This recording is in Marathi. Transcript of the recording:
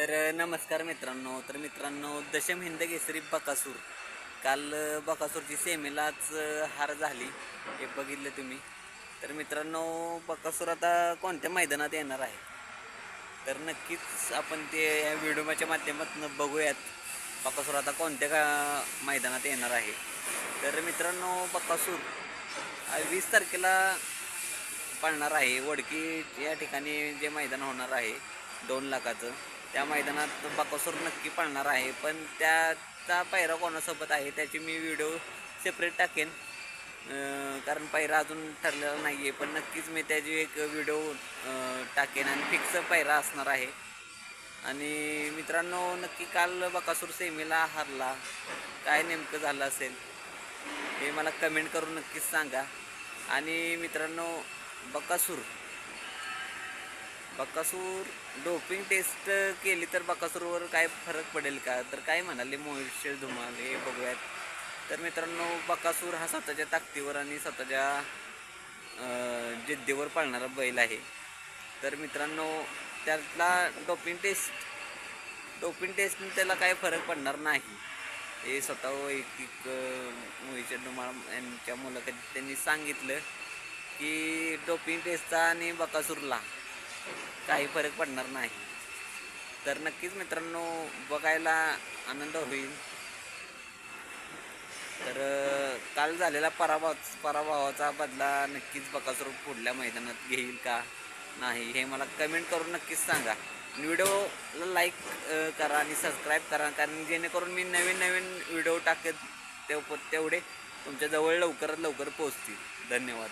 तर नमस्कार मित्रांनो. तर मित्रांनो दशम हिंद केसरी बकासूर. काल बकासूरची सेमीलाच हार झाली. हे बघितलं तुम्ही. तर मित्रांनो बकासूर आता कोणत्या मैदानात येणार आहे? तर नक्कीच आपण ते या व्हिडिओच्या माध्यमातून बघूयात. बकासूर आता कोणत्या का मैदानात येणार आहे? तर मित्रांनो बकासूर वीस तारखेला पळणार आहे. वडकी या ठिकाणी जे मैदान होणार आहे दोन लाखाचं. त्या मैदानात बकासूर नक्की पाळणार आहे. पण त्याचा पायरा कोणासोबत आहे त्याची मी व्हिडिओ सेपरेट टाकेन. कारण पायरा अजून ठरलेला नाही आहे पण नक्कीच मी त्याची एक व्हिडिओ टाकेन आणि फिक्स पायरा असणार आहे. आणि मित्रांनो नक्की काल बकासूर सेमीला हारला. काय नेमकं झालं असेल हे मला कमेंट करून नक्कीच सांगा. आणि मित्रांनो बकासूर बकासूर डोपिंग टेस्ट केली तर बकासूरवर काय फरक पडेल का? तर काय म्हणाले मोहित धुमाल? हे बघूयात. तर मित्रांनो बकासूर हा स्वतःच्या ताकदीवर आणि स्वतःच्या जिद्दीवर पाळणारा बैल आहे. तर मित्रांनो त्यातला डोपिंग टेस्ट डोपिंग टेस्टने त्याला काय फरक पडणार नाही. हे स्वतः वैयक्तिक मोहित धुमाळ यांच्या मुलाखतीत त्यांनी सांगितलं की डोपिंग टेस्टचा आणि बकासूरला काही फरक पडणार नाही. तर नक्कीच मित्रांनो बघायला आनंद होईल. तर काल झालेला पराभव पराभवाचा बदला नक्कीच बकासूर पुढल्या मैदानात घेईल का? नाही हे मला कमेंट करून नक्कीच सांगा. व्हिडिओला लाईक करा आणि सबस्क्राईब करा कारण जेणेकरून मी नवीन नवीन व्हिडिओ टाकत तेव तेवढे तुमच्याजवळ लवकरात लवकर पोहोचतील. धन्यवाद.